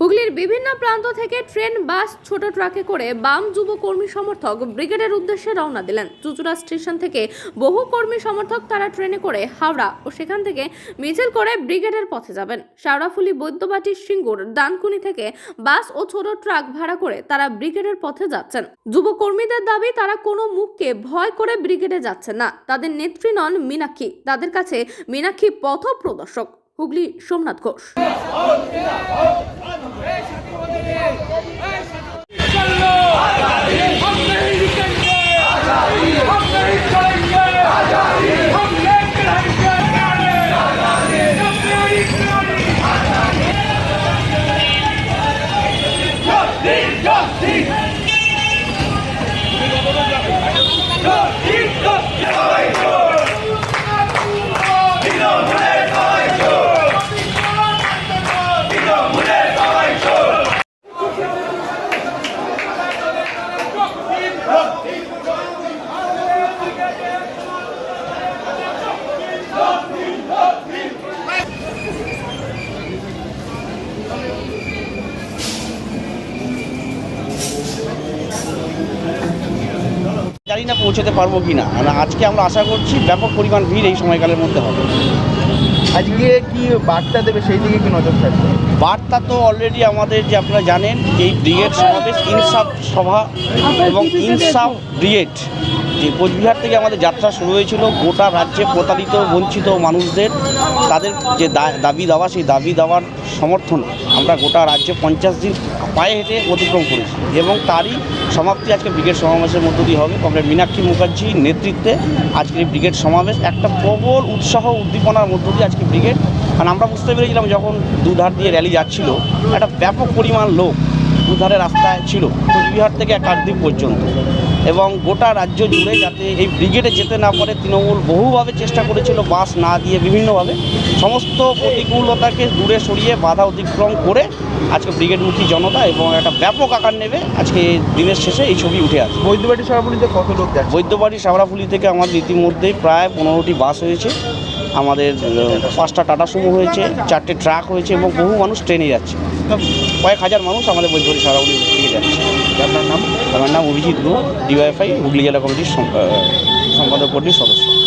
হুগলির বিভিন্ন প্রান্ত থেকে ট্রেন, বাস, ছোট ট্রাকে করে বাম যুব কর্মী সমর্থক ব্রিগেডের উদ্দেশ্যে রওনা দিলেন। চুচুড়া স্টেশন থেকে বহু কর্মী সমর্থক তারা ট্রেনে করে হাওড়া ও সেখান থেকে মিছিল করে ব্রিগেডের পথে যাবেন। শাওড়াফুলি বৈদ্যবাটি, সিঙ্গুর, দানকুনি থেকে বাস ও ছোট ট্রাক ভাড়া করে তারা ব্রিগেডের পথে যাচ্ছেন। যুব কর্মীদের দাবি, তারা কোনো মুখকে ভয় করে ব্রিগেডে যাচ্ছেন না। তাদের নেত্রী নন মীনাক্ষী। তাদের কাছে মীনাক্ষী পথ প্রদর্শক হুগলি, সোমনাথ ঘোষ। জানি না পৌঁছতে পারব কি না। মানে আজকে আমরা আশা করছি ব্যাপক পরিমাণ ভিড় এই সময়কালের মধ্যে হবে। আজকে কি বার্তা দেবে? সেই দিকে কি নজর থাকবে? বার্তা তো অলরেডি আমাদের যে আপনারা জানেন এই ব্রিগেড সমাবেশ ইনসাফ সভা এবং ইনসাফ ব্রিগেড যে কোচবিহার থেকে আমাদের যাত্রা শুরু হয়েছিল, গোটা রাজ্যে প্রতারিত, বঞ্চিত মানুষদের, তাদের যে দাবি দাওয়া, সেই দাবি দাওয়ার সমর্থন আমরা গোটা রাজ্যে পঞ্চাশ দিন পায়ে হেঁটে অতিক্রম করেছি এবং তারই সমাপ্তি আজকে ব্রিগেড সমাবেশের মধ্য দিয়ে হবে। কমরেড মীনাক্ষী মুখার্জির নেতৃত্বে আজকের এই ব্রিগেড সমাবেশ একটা প্রবল উৎসাহ উদ্দীপনার মধ্য দিয়ে আজকে ব্রিগেড, কারণ আমরা বুঝতে পেরেছিলাম যখন দুধার দিয়ে র্যালি যাচ্ছিল, একটা ব্যাপক পরিমাণ লোক দুধারে রাস্তায় ছিল কোচবিহার থেকে কাকদ্বীপ পর্যন্ত। এবং গোটা রাজ্য জুড়ে যাতে এই ব্রিগেডে যেতে না পারে তৃণমূল বহুভাবে চেষ্টা করেছিল বাস না দিয়ে বিভিন্নভাবে। সমস্ত প্রতিকূলতাকে দূরে সরিয়ে বাধা অতিক্রম করে আজকে ব্রিগেডমুখী জনতা এবং একটা ব্যাপক আকার নেবে আজকে দিনের শেষে এই ছবি উঠে আসে বৈদ্যবাটি সরাবলিতে কত লোক বৈদ্যবাড়ি শাওড়াফুলি থেকে আমাদের ইতিমধ্যেই প্রায় পনেরোটি বাস হয়েছে। আমাদের পাঁচটা টাটা সুমো হয়েছে চারটে ট্রাক হয়েছে এবং বহু মানুষ ট্রেনে যাচ্ছে। কয়েক হাজার মানুষ আমাদের বৈদ্যবাড়ি সারাগুলি থেকে যাচ্ছে। আপনার নাম? আমার নাম অভিজিৎ গুহ ডিওয়াইফআই হুগলি জেলা কমিটির সম- সম্পাদক কমিটির সদস্য।